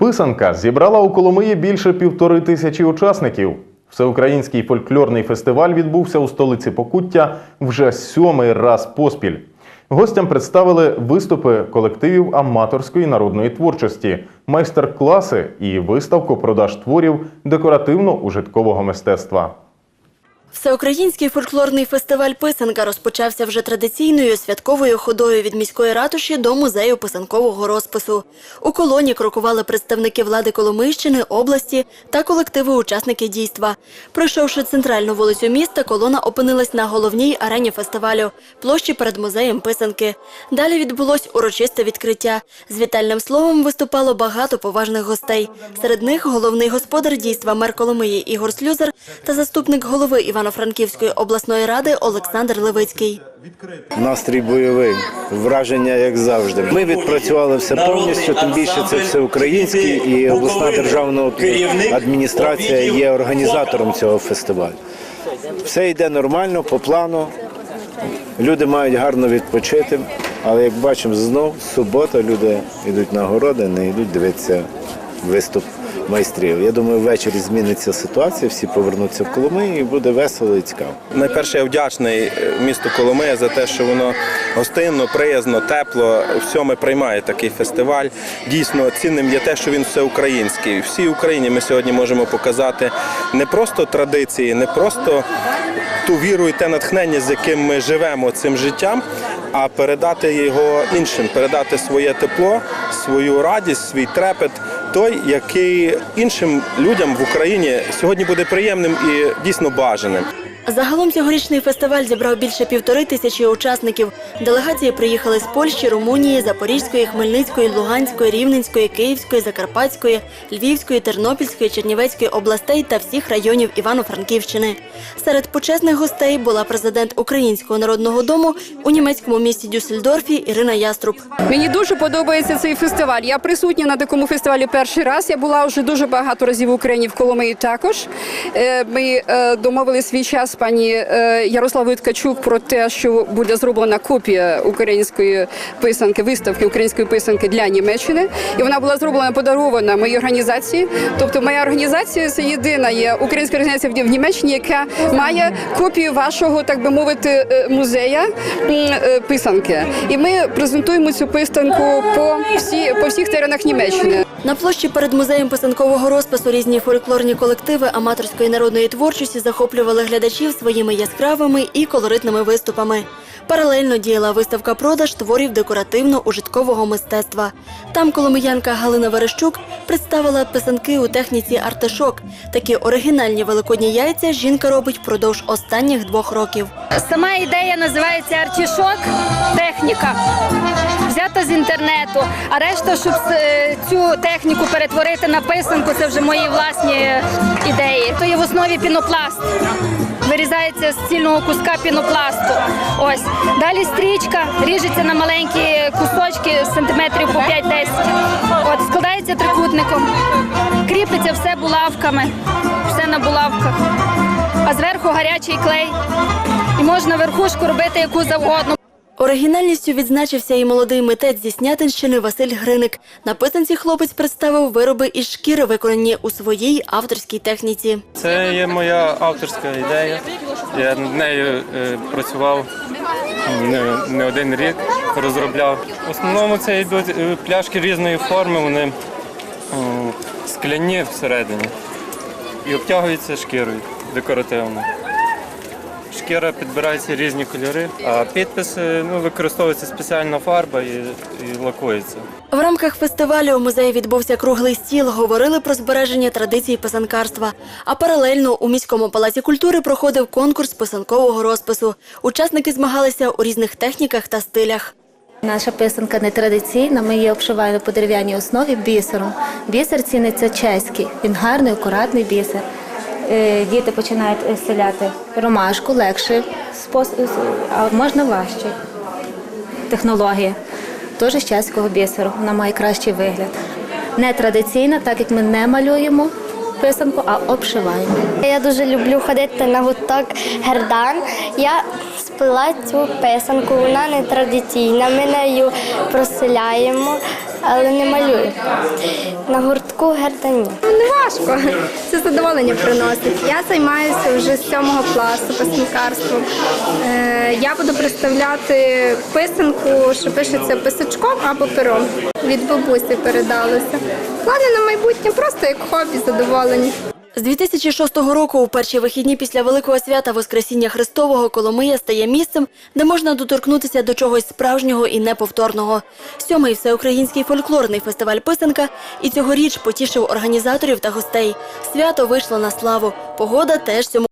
Писанка зібрала у Коломиї більше півтори тисячі учасників. Всеукраїнський фольклорний фестиваль відбувся у столиці Покуття вже сьомий раз поспіль. Гостям представили виступи колективів аматорської народної творчості, майстер-класи і виставку продаж творів декоративно-ужиткового мистецтва. Всеукраїнський фольклорний фестиваль Писанка розпочався вже традиційною святковою ходою від міської ратуші до музею писанкового розпису. У колоні крокували представники влади Коломийщини, області та колективи учасники дійства. Пройшовши центральну вулицю міста, колона опинилась на головній арені фестивалю площі перед музеєм писанки. Далі відбулось урочисте відкриття. З вітальним словом виступало багато поважних гостей. Серед них головний господар дійства мер Коломиї Ігор Слюзер та заступник голови Івано-Франківської обласної ради Олександр Левицький. Настрій бойовий, враження як завжди. Ми відпрацювали все повністю, тим більше це все українське і обласна державна адміністрація є організатором цього фестивалю. Все йде нормально, по плану. Люди мають гарно відпочити, але як бачимо, знов субота люди йдуть на городи, не йдуть дивитися виступ майстрів. Я думаю, ввечері зміниться ситуація, всі повернуться в Коломию і буде весело і цікаво. Найперше я вдячний е, місту Коломия за те, що воно гостинно, приязно, тепло всьому приймає такий фестиваль. Дійсно цінним є те, що він всеукраїнський. Всій Україні ми сьогодні можемо показати не просто традиції, не просто ту віру і те натхнення, з яким ми живемо цим життям, а передати його іншим, передати своє тепло, свою радість, свій трепет. Той, який іншим людям в Україні сьогодні буде приємним і дійсно бажаним. Загалом цьогорічний фестиваль зібрав більше півтори тисячі учасників. Делегації приїхали з Польщі, Румунії, Запорізької, Хмельницької, Луганської, Рівненської, Київської, Закарпатської, Львівської, Тернопільської, Чернівецької областей та всіх районів Івано-Франківщини. Серед почесних гостей була президент Українського народного дому у німецькому місті Дюссельдорфі Ірина Яструб. Мені дуже подобається цей фестиваль. Я присутня на такому фестивалі перший раз. Я була вже дуже багато разів в Україні в Коломиї також. Е, Ми е, домовили свій час пані е, Ярославою Ткачук про те, що буде зроблена копія української писанки, виставки української писанки для Німеччини. І вона була зроблена подарована моїй організації. Тобто моя організація це єдина є українська організація в Німеччині, яка має копію вашого, так би мовити, е, музея е, писанки. І ми презентуємо цю писанку по всі по всіх теренах Німеччини. На площі перед музеєм писанкового розпису різні фольклорні колективи аматорської народної творчості захоплювали глядачів своїми яскравими і колоритними виступами. Паралельно діяла виставка продаж творів декоративно-ужиткового мистецтва. Там коломиянка Галина Верещук представила писанки у техніці артишок. Такі оригінальні великодні яйця жінка робить впродовж останніх двох років. Сама ідея називається артішок техніка. Взята з інтернету. А решта, щоб е, цю техніку перетворити на писанку, це вже мої власні ідеї. То є в основі пінопласт. Вирізається з цільного куска пінопласту. Ось далі стрічка ріжеться на маленькі кусочки сантиметрів по 5-10. От складається трикутником, кріпиться все булавками, все на булавках. А зверху гарячий клей. І можна верхушку робити яку завгодно. Оригінальністю відзначився і молодий митець зі Снятинщини Василь Гриник. На писанці хлопець представив вироби із шкіри, виконані у своїй авторській техніці. Це є моя авторська ідея. Я над нею е, працював не, не один рік, розробляв. В основному це йдуть е, пляшки різної форми, вони скляні всередині і обтягуються шкірою декоративно. Шкіра підбирається різні кольори, а підпис е, ну, використовується спеціальна фарба і, і лакується. В рамках фестивалю у музеї відбувся круглий стіл. Говорили про збереження традицій писанкарства. А паралельно у міському палаці культури проходив конкурс писанкового розпису. Учасники змагалися у різних техніках та стилях. Наша писанка не традиційна, ми її обшиваємо по дерев'яній основі бісером. Бісер ціниться чеський, він гарний, акуратний бісер. Е, Діти починають е, селяти ромашку, легше, спос- а можна важче. Технологія. Теж з чеського бісеру, вона має кращий вигляд. Не традиційна, так як ми не малюємо писанку, а обшиваємо. Я дуже люблю ходити на гурток Гердан. Я сплела цю писанку, вона не традиційна. Ми нею проселяємо, але не малюю. На гуртку гердані. Не важко, це задоволення приносить. Я займаюся вже з сьомого класу писанкарством. Е, я буду представляти писанку, що пишеться писачком або пером. Від бабусі передалося. Плани на майбутнє просто як хобі, задоволені. З 2006 року, у перші вихідні після Великого свята Воскресіння Христового, Коломия стає місцем, де можна доторкнутися до чогось справжнього і неповторного. Сьомий всеукраїнський фольклорний фестиваль «Писанка» і цьогоріч потішив організаторів та гостей. Свято вийшло на славу. Погода теж цьому